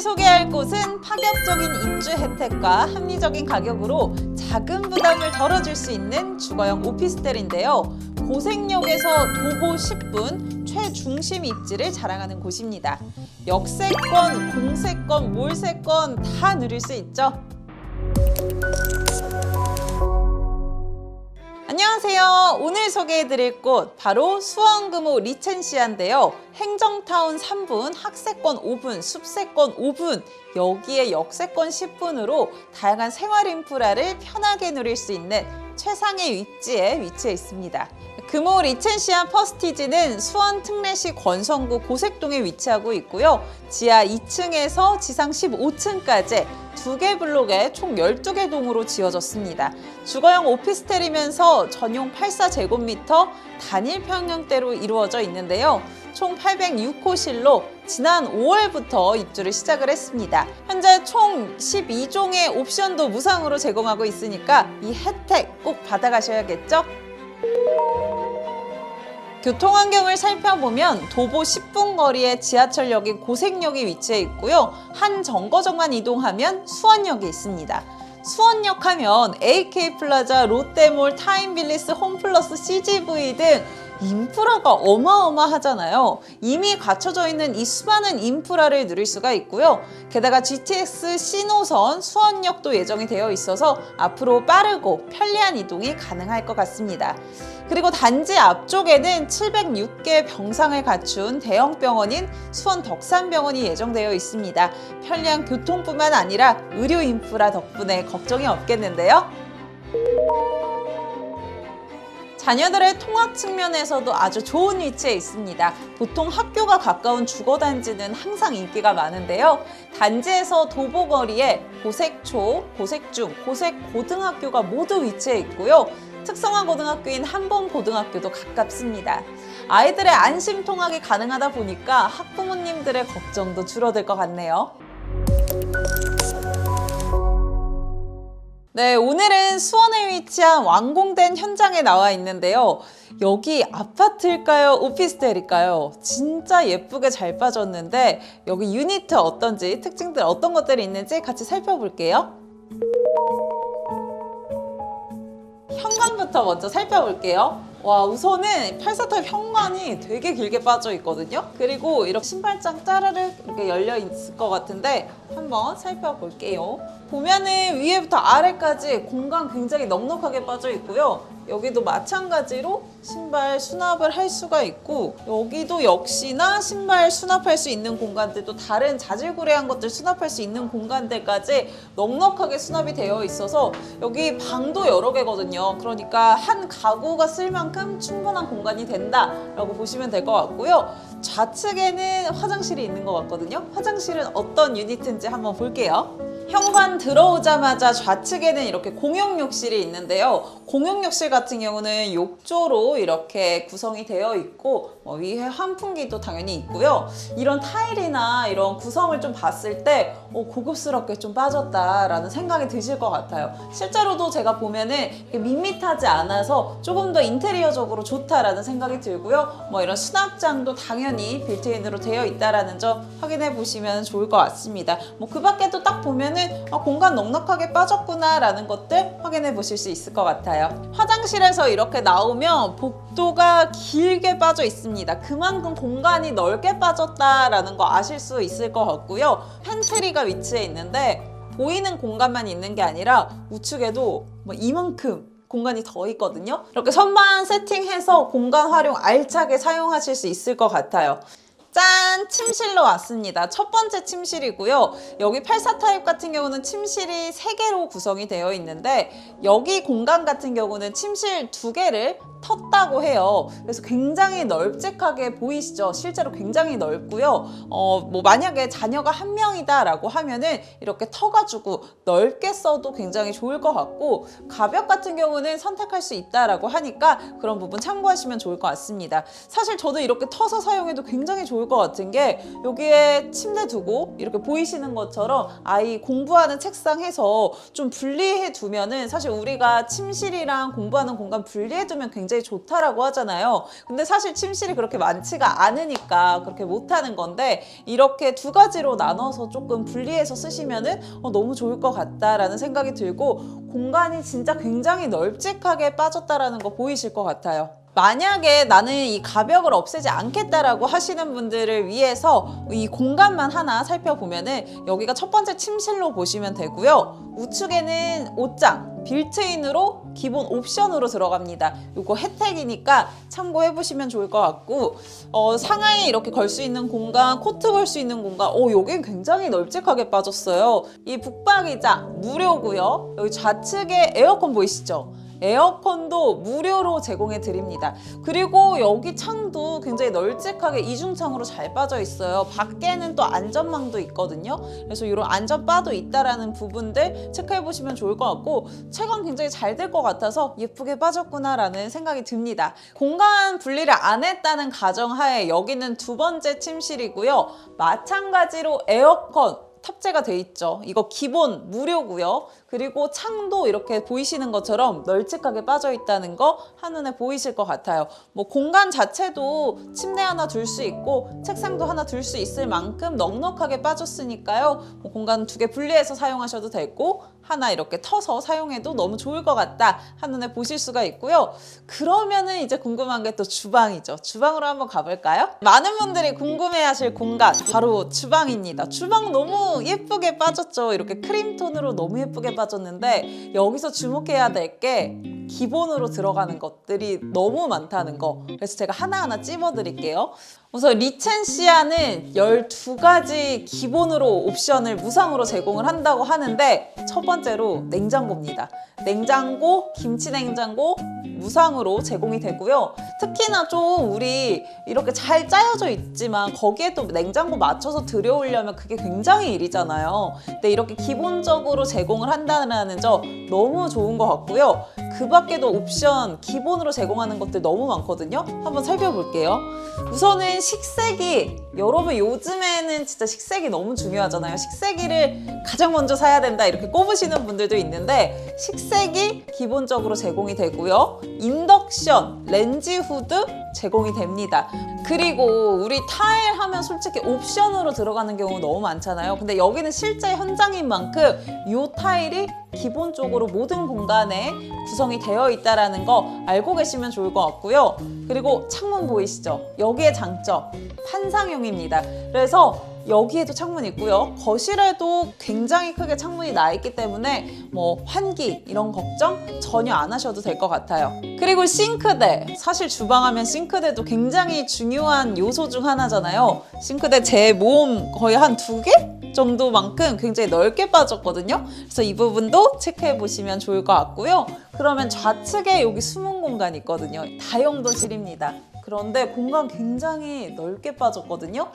소개할 곳은 파격적인 입주 혜택과 합리적인 가격으로 작은 부담을 덜어줄 수 있는 주거형 오피스텔인데요. 고색역에서 도보 10분 최중심 입지를 자랑하는 곳입니다. 역세권, 공세권, 몰세권 다 누릴 수 있죠. 안녕하세요. 오늘 소개해드릴 곳 바로 수원금호 리첸시아인데요. 행정타운 3분, 학세권 5분, 숲세권 5분, 여기에 역세권 10분으로 다양한 생활 인프라를 편하게 누릴 수 있는 최상의 위치에 위치해 있습니다. 금호 리첸시아 퍼스티지는 수원 특례시 권성구 고색동에 위치하고 있고요. 지하 2층에서 지상 15층까지 두 개 블록에 총 12개 동으로 지어졌습니다. 주거형 오피스텔이면서 전용 84제곱미터 단일 평형대로 이루어져 있는데요. 총 806호실로 지난 5월부터 입주를 시작을 했습니다. 현재 총 12종의 옵션도 무상으로 제공하고 있으니까 이 혜택 꼭 받아가셔야겠죠? 교통 환경을 살펴보면 도보 10분 거리에 지하철역이 고색역이 위치해 있고요. 한 정거장만 이동하면 수원역이 있습니다. 수원역 하면 AK 플라자, 롯데몰, 타임빌리스, 홈플러스, CGV 등 인프라가 어마어마하잖아요. 이미 갖춰져 있는 이 수많은 인프라를 누릴 수가 있고요. 게다가 GTX 신호선 수원역도 예정이 되어 있어서 앞으로 빠르고 편리한 이동이 가능할 것 같습니다. 그리고 단지 앞쪽에는 706개 병상을 갖춘 대형 병원인 수원 덕산병원이 예정되어 있습니다. 편리한 교통뿐만 아니라 의료 인프라 덕분에 걱정이 없겠는데요. 자녀들의 통학 측면에서도 아주 좋은 위치에 있습니다. 보통 학교가 가까운 주거단지는 항상 인기가 많은데요. 단지에서 도보거리에 고색초, 고색중, 고색고등학교가 모두 위치해 있고요. 특성화 고등학교인 한범 고등학교도 가깝습니다. 아이들의 안심 통학이 가능하다 보니까 학부모님들의 걱정도 줄어들 것 같네요. 네, 오늘은 수원에 위치한 완공된 현장에 나와 있는데요. 여기 아파트일까요? 오피스텔일까요? 진짜 예쁘게 잘 빠졌는데 여기 유니트 어떤지 특징들 어떤 것들이 있는지 같이 살펴볼게요. 현관부터 먼저 살펴볼게요. 와 우선은 84타입 현관이 되게 길게 빠져 있거든요. 그리고 이렇게 신발장 짜르르 이렇게 열려 있을 것 같은데 한번 살펴볼게요. 보면은 위에부터 아래까지 공간 굉장히 넉넉하게 빠져 있고요. 여기도 마찬가지로 신발 수납을 할 수가 있고 여기도 역시나 신발 수납할 수 있는 공간들도 다른 자질구레한 것들 수납할 수 있는 공간들까지 넉넉하게 수납이 되어 있어서 여기 방도 여러 개거든요. 그러니까 한 가구가 쓸 만큼 충분한 공간이 된다 라고 보시면 될 것 같고요. 좌측에는 화장실이 있는 것 같거든요. 화장실은 어떤 유니트인지 한번 볼게요. 현관 들어오자마자 좌측에는 이렇게 공용 욕실이 있는데요. 공용 욕실 같은 경우는 욕조로 이렇게 구성이 되어 있고 어, 위에 환풍기도 당연히 있고요. 이런 타일이나 이런 구성을 좀 봤을 때 어, 고급스럽게 좀 빠졌다라는 생각이 드실 것 같아요. 실제로도 제가 보면은 밋밋하지 않아서 조금 더 인테리어적으로 좋다라는 생각이 들고요. 뭐 이런 수납장도 당연히 빌트인으로 되어 있다라는 점 확인해 보시면 좋을 것 같습니다. 뭐 그 밖에도 딱 보면은 아, 공간 넉넉하게 빠졌구나 라는 것들 확인해 보실 수 있을 것 같아요. 화장실에서 이렇게 나오면 복도가 길게 빠져 있습니다. 그만큼 공간이 넓게 빠졌다라는 거 아실 수 있을 것 같고요. 팬트리가 위치해 있는데 보이는 공간만 있는 게 아니라 우측에도 뭐 이만큼 공간이 더 있거든요. 이렇게 선반 세팅해서 공간 활용 알차게 사용하실 수 있을 것 같아요. 짠! 침실로 왔습니다. 첫 번째 침실이고요. 여기 84 타입 같은 경우는 침실이 3개로 구성이 되어 있는데 여기 공간 같은 경우는 침실 2개를 텄다고 해요. 그래서 굉장히 널찍하게 보이시죠? 실제로 굉장히 넓고요. 어, 뭐 만약에 자녀가 한 명이다라고 하면은 이렇게 터가지고 넓게 써도 굉장히 좋을 것 같고 가벽 같은 경우는 선택할 수 있다라고 하니까 그런 부분 참고하시면 좋을 것 같습니다. 사실 저도 이렇게 터서 사용해도 굉장히 좋을 좋을 것 같은 게 여기에 침대 두고 이렇게 보이시는 것처럼 아이 공부하는 책상 해서 좀 분리해 두면은 사실 우리가 침실이랑 공부하는 공간 분리해 두면 굉장히 좋다라고 하잖아요. 근데 사실 침실이 그렇게 많지가 않으니까 그렇게 못 하는 건데 이렇게 두 가지로 나눠서 조금 분리해서 쓰시면은 어, 너무 좋을 것 같다라는 생각이 들고 공간이 진짜 굉장히 널찍하게 빠졌다라는 거 보이실 것 같아요. 만약에 나는 이 가벽을 없애지 않겠다라고 하시는 분들을 위해서 이 공간만 하나 살펴보면은 여기가 첫 번째 침실로 보시면 되고요. 우측에는 옷장, 빌트인으로 기본 옵션으로 들어갑니다. 이거 혜택이니까 참고해 보시면 좋을 것 같고 어, 상하에 이렇게 걸 수 있는 공간, 코트 걸 수 있는 공간, 어 여긴 굉장히 널찍하게 빠졌어요. 이 북박이장 무료고요. 여기 좌측에 에어컨 보이시죠? 에어컨도 무료로 제공해 드립니다. 그리고 여기 창도 굉장히 널찍하게 이중창으로 잘 빠져 있어요. 밖에는 또 안전망도 있거든요. 그래서 이런 안전바도 있다라는 부분들 체크해 보시면 좋을 것 같고 채광 굉장히 잘 될 것 같아서 예쁘게 빠졌구나라는 생각이 듭니다. 공간 분리를 안 했다는 가정하에 여기는 두 번째 침실이고요. 마찬가지로 에어컨 탑재가 돼 있죠. 이거 기본 무료고요. 그리고 창도 이렇게 보이시는 것처럼 널찍하게 빠져 있다는 거 한눈에 보이실 것 같아요. 뭐 공간 자체도 침대 하나 둘 수 있고 책상도 하나 둘 수 있을 만큼 넉넉하게 빠졌으니까요. 뭐 공간 두 개 분리해서 사용하셔도 되고 하나 이렇게 터서 사용해도 너무 좋을 것 같다 한눈에 보실 수가 있고요. 그러면은 이제 궁금한 게 또 주방이죠. 주방으로 한번 가볼까요? 많은 분들이 궁금해하실 공간 바로 주방입니다. 주방 너무 예쁘게 빠졌죠. 이렇게 크림 톤으로 너무 예쁘게 빠졌는데 여기서 주목해야 될 게 기본으로 들어가는 것들이 너무 많다는 거. 그래서 제가 하나하나 찝어드릴게요. 우선 리첸시아는 12가지 기본으로 옵션을 무상으로 제공을 한다고 하는데 첫 번째로 냉장고입니다. 냉장고, 김치 냉장고 무상으로 제공이 되고요. 특히나 좀 우리 이렇게 잘 짜여져 있지만 거기에 또 냉장고 맞춰서 들여오려면 그게 굉장히 일이잖아요. 근데 이렇게 기본적으로 제공을 한다는 점 너무 좋은 것 같고요. 그 밖에도 옵션 기본으로 제공하는 것들 너무 많거든요. 한번 살펴볼게요. 우선은 식세기. 여러분 요즘에는 진짜 식세기 너무 중요하잖아요. 식세기를 가장 먼저 사야 된다 이렇게 꼽으시는 분들도 있는데 식세기 기본적으로 제공이 되고요. 인덕션, 렌지 후드 제공이 됩니다. 그리고 우리 타일 하면 솔직히 옵션으로 들어가는 경우 너무 많잖아요. 근데 여기는 실제 현장인 만큼 이 타일이 기본적으로 모든 공간에 구성이 되어 있다라는 거 알고 계시면 좋을 것 같고요. 그리고 창문 보이시죠? 여기에 장점 판상형입니다. 그래서 여기에도 창문 있고요. 거실에도 굉장히 크게 창문이 나 있기 때문에 뭐 환기 이런 걱정 전혀 안 하셔도 될 것 같아요. 그리고 싱크대. 사실 주방 하면 싱크대도 굉장히 중요한 요소 중 하나잖아요. 싱크대 제 몸 거의 한 두 개? 정도만큼 굉장히 넓게 빠졌거든요. 그래서 이 부분도 체크해 보시면 좋을 것 같고요. 그러면 좌측에 여기 숨은 공간 있거든요. 다용도실입니다. 그런데 공간 굉장히 넓게 빠졌거든요.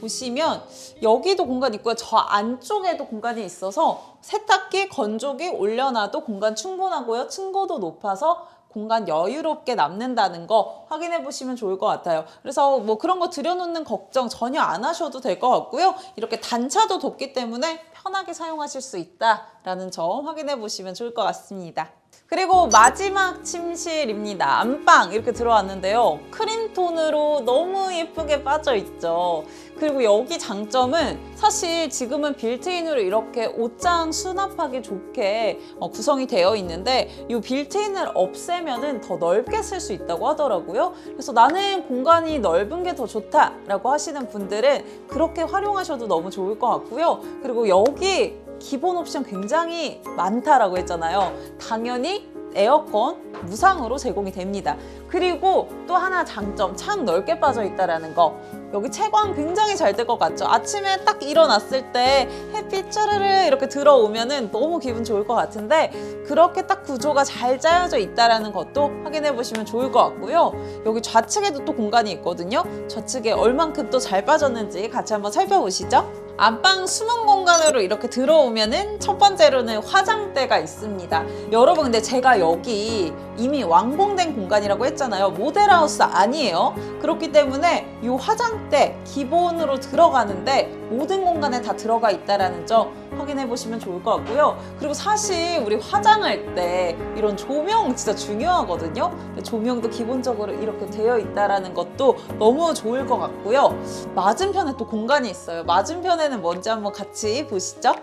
보시면 여기도 공간 있고요. 저 안쪽에도 공간이 있어서 세탁기, 건조기 올려놔도 공간 충분하고요. 층고도 높아서 공간 여유롭게 남는다는 거 확인해 보시면 좋을 것 같아요. 그래서 뭐 그런 거 들여놓는 걱정 전혀 안 하셔도 될 것 같고요. 이렇게 단차도 뒀기 때문에 편하게 사용하실 수 있다라는 점 확인해 보시면 좋을 것 같습니다. 그리고 마지막 침실입니다. 안방 이렇게 들어왔는데요. 크림톤으로 너무 예쁘게 빠져 있죠. 그리고 여기 장점은 사실 지금은 빌트인으로 이렇게 옷장 수납하기 좋게 어, 구성이 되어 있는데 이 빌트인을 없애면은 더 넓게 쓸 수 있다고 하더라고요. 그래서 나는 공간이 넓은 게 더 좋다라고 하시는 분들은 그렇게 활용하셔도 너무 좋을 것 같고요. 그리고 여기 기본 옵션 굉장히 많다라고 했잖아요. 당연히 에어컨 무상으로 제공이 됩니다. 그리고 또 하나 장점, 창 넓게 빠져 있다라는 거. 여기 채광 굉장히 잘 될 것 같죠? 아침에 딱 일어났을 때 햇빛 쩌르르 이렇게 들어오면 은 너무 기분 좋을 것 같은데 그렇게 딱 구조가 잘 짜여져 있다라는 것도 확인해 보시면 좋을 것 같고요. 여기 좌측에도 또 공간이 있거든요. 좌측에 얼만큼 또 잘 빠졌는지 같이 한번 살펴보시죠. 안방 숨은 공간으로 이렇게 들어오면은 첫 번째로는 화장대가 있습니다. 여러분 근데 제가 여기 이미 완공된 공간이라고 했잖아요. 모델하우스 아니에요. 그렇기 때문에 이 화장대 기본으로 들어가는데 모든 공간에 다 들어가 있다라는 점 확인해 보시면 좋을 것 같고요. 그리고 사실 우리 화장할 때 이런 조명 진짜 중요하거든요. 조명도 기본적으로 이렇게 되어 있다라는 것도 너무 좋을 것 같고요. 맞은편에 또 공간이 있어요. 맞은편에는 뭔지 한번 같이 보시죠.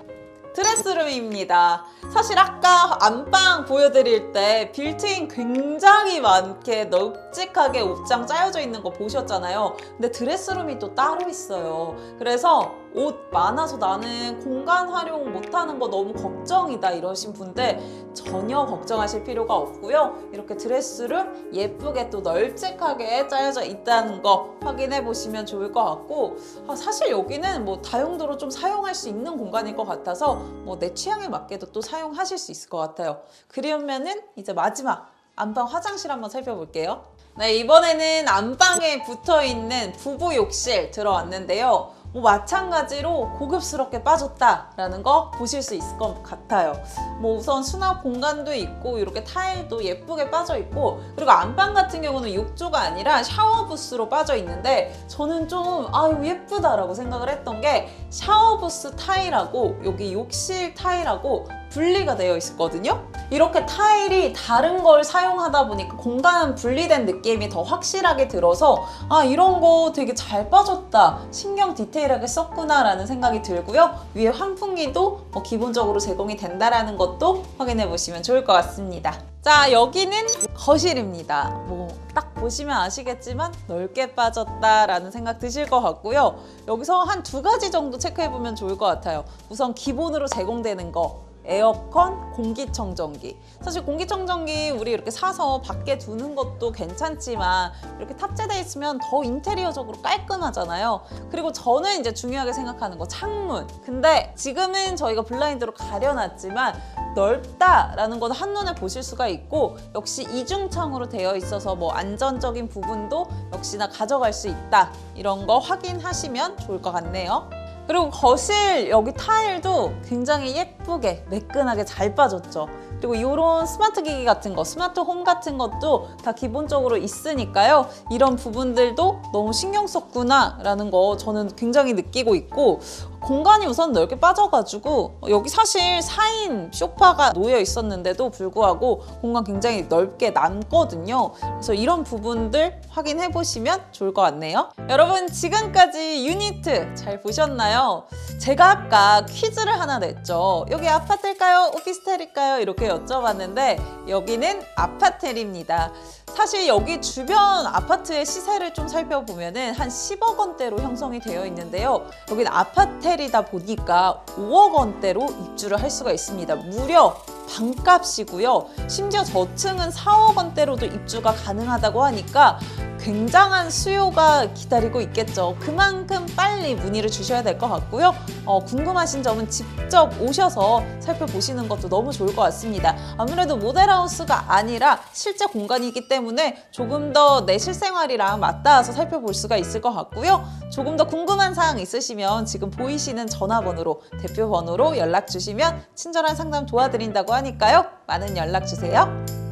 드레스룸입니다. 사실 아까 안방 보여드릴 때 빌트인 굉장히 많게 널찍하게 옷장 짜여져 있는 거 보셨잖아요. 근데 드레스룸이 또 따로 있어요. 그래서 옷 많아서 나는 공간 활용 못하는 거 너무 걱정이다 이러신 분들 전혀 걱정하실 필요가 없고요. 이렇게 드레스룸 예쁘게 또 널찍하게 짜여져 있다는 거 확인해 보시면 좋을 것 같고 아, 사실 여기는 뭐 다용도로 좀 사용할 수 있는 공간일 것 같아서 뭐 내 취향에 맞게도 또 사용하실 수 있을 것 같아요. 그러면은 이제 마지막 안방 화장실 한번 살펴볼게요. 네, 이번에는 안방에 붙어 있는 부부 욕실 들어왔는데요. 뭐 마찬가지로 고급스럽게 빠졌다라는 거 보실 수 있을 것 같아요. 뭐 우선 수납 공간도 있고 이렇게 타일도 예쁘게 빠져 있고 그리고 안방 같은 경우는 욕조가 아니라 샤워 부스로 빠져 있는데 저는 좀 아유 예쁘다라고 생각을 했던 게 샤워 부스 타일하고 여기 욕실 타일하고 분리가 되어 있었거든요. 이렇게 타일이 다른 걸 사용하다 보니까 공간 분리된 느낌이 더 확실하게 들어서 아 이런 거 되게 잘 빠졌다 신경 디테일하게 썼구나 라는 생각이 들고요. 위에 환풍기도 뭐 기본적으로 제공이 된다라는 것도 확인해 보시면 좋을 것 같습니다. 자 여기는 거실입니다. 뭐 딱 보시면 아시겠지만 넓게 빠졌다라는 생각 드실 것 같고요. 여기서 한 두 가지 정도 체크해 보면 좋을 것 같아요. 우선 기본으로 제공되는 거 에어컨, 공기청정기. 사실 공기청정기 우리 이렇게 사서 밖에 두는 것도 괜찮지만 이렇게 탑재돼 있으면 더 인테리어적으로 깔끔하잖아요. 그리고 저는 이제 중요하게 생각하는 거 창문. 근데 지금은 저희가 블라인드로 가려놨지만 넓다라는 건 한눈에 보실 수가 있고 역시 이중창으로 되어 있어서 뭐 안전적인 부분도 역시나 가져갈 수 있다. 이런 거 확인하시면 좋을 것 같네요. 그리고 거실 여기 타일도 굉장히 예쁘게 매끈하게 잘 빠졌죠. 그리고 이런 스마트 기기 같은 거, 스마트 홈 같은 것도 다 기본적으로 있으니까요. 이런 부분들도 너무 신경 썼구나 라는 거 저는 굉장히 느끼고 있고 공간이 우선 넓게 빠져가지고 여기 사실 4인 쇼파가 놓여 있었는데도 불구하고 공간 굉장히 넓게 남거든요. 그래서 이런 부분들 확인해 보시면 좋을 것 같네요. 여러분 지금까지 유니트 잘 보셨나요? 제가 아까 퀴즈를 하나 냈죠. 여기 아파트일까요? 오피스텔일까요? 이렇게 여쭤봤는데 여기는 아파텔입니다. 사실 여기 주변 아파트의 시세를 좀 살펴보면은 한 10억 원대로 형성이 되어 있는데요. 여기는 아파텔이다 보니까 5억 원대로 입주를 할 수가 있습니다. 무려 반값이고요. 심지어 저층은 4억 원대로도 입주가 가능하다고 하니까 굉장한 수요가 기다리고 있겠죠. 그만큼 빨리 문의를 주셔야 될 것 같고요. 어, 궁금하신 점은 직접 오셔서 살펴보시는 것도 너무 좋을 것 같습니다. 아무래도 모델하우스가 아니라 실제 공간이기 때문에 조금 더 내 실생활이랑 맞닿아서 살펴볼 수가 있을 것 같고요. 조금 더 궁금한 사항 있으시면 지금 보이시는 전화번호로 대표 번호로 연락 주시면 친절한 상담 도와드린다고 하니까요. 많은 연락 주세요.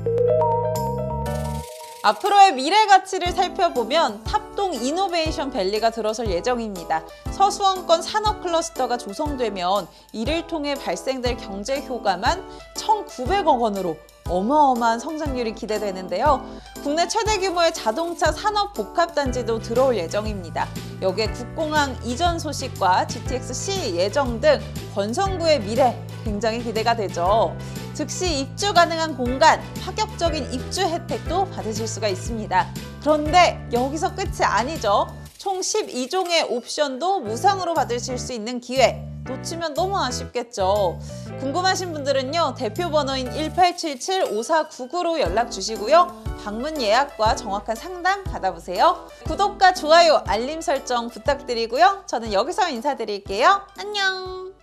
앞으로의 미래 가치를 살펴보면 탑동 이노베이션 밸리가 들어설 예정입니다. 서수원권 산업 클러스터가 조성되면 이를 통해 발생될 경제 효과만 1,900억 원으로 어마어마한 성장률이 기대되는데요. 국내 최대 규모의 자동차 산업 복합 단지도 들어올 예정입니다. 여기에 국공항 이전 소식과 GTX-C 예정 등 권성구의 미래 굉장히 기대가 되죠. 즉시 입주 가능한 공간, 파격적인 입주 혜택도 받으실 수가 있습니다. 그런데 여기서 끝이 아니죠. 총 12종의 옵션도 무상으로 받으실 수 있는 기회. 놓치면 너무 아쉽겠죠. 궁금하신 분들은요, 대표 번호인 1877-5499로 연락 주시고요. 방문 예약과 정확한 상담 받아보세요. 구독과 좋아요, 알림 설정 부탁드리고요. 저는 여기서 인사드릴게요. 안녕!